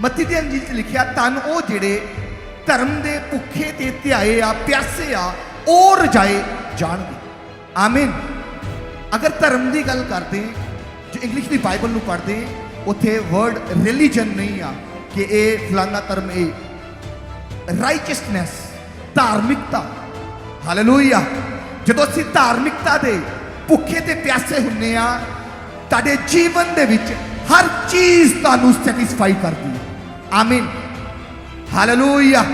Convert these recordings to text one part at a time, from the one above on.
ਮੱਤੀ ਦੀ ਅੰਜੀਲ 'ਚ ਲਿਖਿਆ ਤਨ ਉਹ ਜਿਹੜੇ ਧਰਮ ਦੇ ਭੁੱਖੇ ਤੇ ਧਿਆਏ ਆ, ਪਿਆਸੇ ਆ, ਉਹ ਰਜਾਏ ਜਾਣਗੇ। ਆਮੀਨ। ਅਗਰ ਧਰਮ ਦੀ ਗੱਲ ਕਰਦੇ, ਜੋ ਇੰਗਲਿਸ਼ ਦੀ ਬਾਈਬਲ ਨੂੰ ਪੜ੍ਹਦੇ, ਉੱਥੇ ਵਰਡ ਰਿਲੀਜਨ ਨਹੀਂ ਆ ਕਿ ਇਹ ਫਲਾਨਾ ਧਰਮ, ਇਹ ਰਾਈਚਸਨੈਸ ਧਾਰਮਿਕਤਾ। ਹਾਲੇਲੂਇਆ ਜਦੋਂ ਅਸੀਂ ਧਾਰਮਿਕਤਾ ਦੇ ਭੁੱਖੇ ਤੇ ਪਿਆਸੇ ਹੁੰਨੇ ਆ, ਤੁਹਾਡੇ ਜੀਵਨ ਦੇ ਵਿੱਚ ਹਰ ਚੀਜ਼ ਤੁਹਾਨੂੰ ਸੈਟੀਸਫਾਈ ਕਰਦੀ ਹੈ। ਆਮੀਨ ਹਾਲੇਲੂਇਆ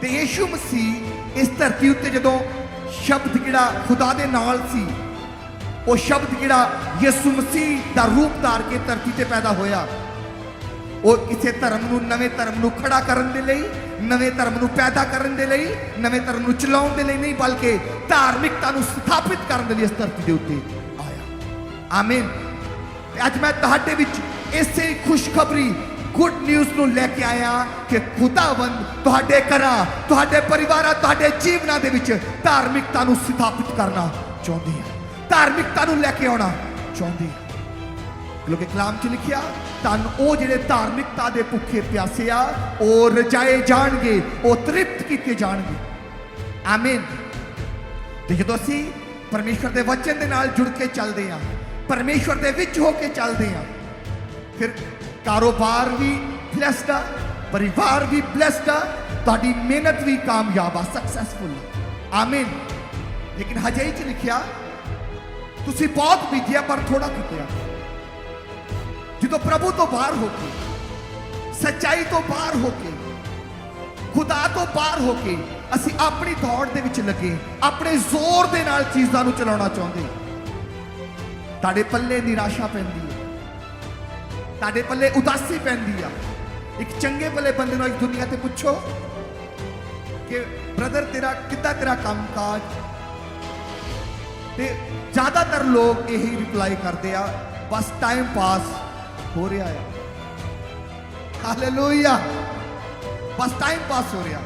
ਤੇ ਯੀਸ਼ੂ ਮਸੀਹ ਇਸ ਧਰਤੀ ਉੱਤੇ ਜਦੋਂ ਸ਼ਬਦ ਜਿਹੜਾ ਖੁਦਾ ਦੇ ਨਾਲ ਸੀ, ਉਹ ਸ਼ਬਦ ਜਿਹੜਾ ਯਿਸੂ ਮਸੀਹ ਦਾ ਰੂਪ ਧਾਰ ਕੇ ਧਰਤੀ ਤੇ ਪੈਦਾ ਹੋਇਆ, ਉਹ ਕਿਸੇ ਧਰਮ ਨੂੰ, ਨਵੇਂ ਧਰਮ ਨੂੰ ਖੜਾ ਕਰਨ ਦੇ ਲਈ, ਨਵੇਂ ਧਰਮ ਨੂੰ ਪੈਦਾ ਕਰਨ ਦੇ ਲਈ, ਨਵੇਂ ਧਰਮ ਨੂੰ ਚਲਾਉਣ ਦੇ ਲਈ ਨਹੀਂ, ਬਲਕਿ ਧਾਰਮਿਕਤਾ ਨੂੰ ਸਥਾਪਿਤ ਕਰਨ ਦੇ ਲਈ ਇਸ ਧਰਤੀ ਦੇ ਉੱਤੇ ਆਇਆ। ਆਮੀਨ ਅੱਜ ਮੈਂ ਤੁਹਾਡੇ ਵਿੱਚ ਇਸੇ ਖੁਸ਼ਖਬਰੀ ਗੁੱਡ ਨਿਊਜ਼ ਨੂੰ ਲੈ ਕੇ ਆਇਆ ਕਿ ਖੁਦਾਵੰਦ ਤੁਹਾਡੇ ਘਰਾਂ, ਤੁਹਾਡੇ ਪਰਿਵਾਰਾਂ, ਤੁਹਾਡੇ ਜੀਵਨਾਂ ਦੇ ਵਿੱਚ ਧਾਰਮਿਕਤਾ ਨੂੰ ਸਥਾਪਿਤ ਕਰਨਾ ਚਾਹੁੰਦੀ ਹੈ। ਧਾਰਮਿਕਤਾ ਨੂੰ ਲੈ ਕੇ ਆਉਣਾ ਚਾਹੁੰਦੀ ਹੈ। ਕਿਉਂਕਿ ਕਲਾਮ 'ਚ ਲਿਖਿਆ ਤਨ ਉਹ ਜਿਹੜੇ ਧਾਰਮਿਕਤਾ ਦੇ ਭੁੱਖੇ ਪਿਆਸੇ ਆ, ਉਹ ਰਜਾਏ ਜਾਣਗੇ, ਉਹ ਤ੍ਰਿਪਤ ਕੀਤੇ ਜਾਣਗੇ। ਆਮੀਨ ਤੇ ਜਦੋਂ ਅਸੀਂ ਪਰਮੇਸ਼ਵਰ ਦੇ ਵਚਨ ਦੇ ਨਾਲ ਜੁੜ ਕੇ ਚੱਲਦੇ ਆ। ਪਰਮੇਸ਼ਵਰ ਦੇ ਵਿੱਚ ਹੋ ਕੇ ਚੱਲਦੇ ਆ। ਫਿਰ ਕਾਰੋਬਾਰ ਵੀ ਬਲੈਸਡ ਆ, ਪਰਿਵਾਰ ਵੀ ਬਲੈਸਡ ਆ, ਤੁਹਾਡੀ ਮਿਹਨਤ ਵੀ ਕਾਮਯਾਬ ਆ ਸਕਸੈਸਫੁਲ ਆਮੀਨ ਲੇਕਿਨ ਹਜੇ ਹੀ ਚ ਲਿਖਿਆ, ਤੁਸੀਂ ਬਹੁਤ ਬੀਜਿਆ ਪਰ ਥੋੜਾ ਕੀਤਿਆ ਜਦੋਂ ਪ੍ਰਭੂ ਤੋਂ ਬਾਹਰ ਹੋ ਕੇ, ਸੱਚਾਈ ਤੋਂ ਬਾਹਰ ਹੋ ਕੇ, ਖੁਦਾ ਤੋਂ ਬਾਹਰ ਹੋ ਕੇ ਅਸੀਂ ਆਪਣੀ ਦੌੜ ਦੇ ਵਿੱਚ ਲੱਗੇ, ਆਪਣੇ ਜ਼ੋਰ ਦੇ ਨਾਲ ਚੀਜ਼ਾਂ ਨੂੰ ਚਲਾਉਣਾ ਚਾਹੁੰਦੇ। ਤੁਹਾਡੇ ਪੱਲੇ ਨਿਰਾਸ਼ਾ ਪੈਂਦੀ ਹੈ। ਤੁਹਾਡੇ ਪੱਲੇ ਉਦਾਸੀ ਪੈਂਦੀ ਆ। ਇੱਕ ਚੰਗੇ ਭਲੇ ਬੰਦੇ ਨੂੰ ਅੱਜ ਦੁਨੀਆ ਤੇ ਪੁੱਛੋ ਕਿ, ਬ੍ਰਦਰ, ਤੇਰਾ ਕਿੱਦਾਂ ਤੇਰਾ ਕੰਮਕਾਜ? ਤੇ ਜ਼ਿਆਦਾਤਰ ਲੋਕ ਇਹੀ ਰਿਪਲਾਈ ਕਰਦੇ ਆ, ਬਸ ਟਾਈਮ ਪਾਸ ਹੋ ਰਿਹਾ ਆ। ਹਾਲੇਲੂਇਆ ਬਸ ਟਾਈਮ ਪਾਸ ਹੋ ਰਿਹਾ।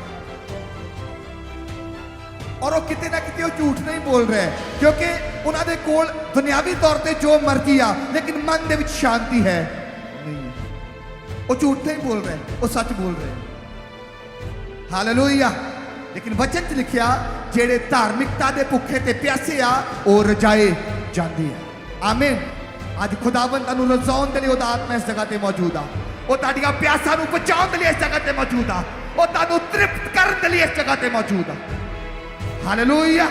ਔਰ ਉਹ ਕਿਤੇ ਨਾ ਕਿਤੇ ਉਹ ਝੂਠ ਨਹੀਂ ਬੋਲ ਰਿਹਾ ਕਿਉਂਕਿ ਉਹਨਾਂ ਦੇ ਕੋਲ ਦੁਨਿਆਵੀ ਤੌਰ ਤੇ ਜੋ ਮਰਜ਼ੀ ਆ, ਲੇਕਿਨ ਮਨ ਦੇ ਵਿੱਚ ਸ਼ਾਂਤੀ ਹੈ। ਉਹ ਝੂਠ ਨਹੀਂ ਬੋਲ ਰਿਹਾ ਉਹ ਸੱਚ ਬੋਲ ਰਿਹਾ ਹਾਲੇਲੂਇਆ ਲੇਕਿਨ ਵਚਨ 'ਚ ਲਿਖਿਆ ਜਿਹੜੇ ਧਾਰਮਿਕਤਾ ਦੇ ਭੁੱਖੇ ਤੇ ਪਿਆਸੇ ਆ ਉਹ ਰਜਾਏ ਜਾਂਦੇ ਆ ਆਮੀਨ ਅੱਜ ਖੁਦਾਵੰਦ ਤੁਹਾਨੂੰ ਰਜ਼ਾਉਣ ਦੇ ਲਈ ਉਹਦਾ ਆਤਮਾ ਇਸ ਜਗ੍ਹਾ ਤੇ ਮੌਜੂਦ ਆ ਉਹ ਤੁਹਾਡੀਆਂ ਪਿਆਸਾਂ ਨੂੰ ਬਚਾਉਣ ਦੇ ਲਈ ਇਸ ਜਗ੍ਹਾ ਤੇ ਮੌਜੂਦ ਆ ਉਹ ਤੁਹਾਨੂੰ ਤ੍ਰਿਪਤ ਕਰਨ ਦੇ ਲਈ ਇਸ ਜਗ੍ਹਾ ਤੇ ਮੌਜੂਦ ਆ ਹਾਲੇਲੂਇਆ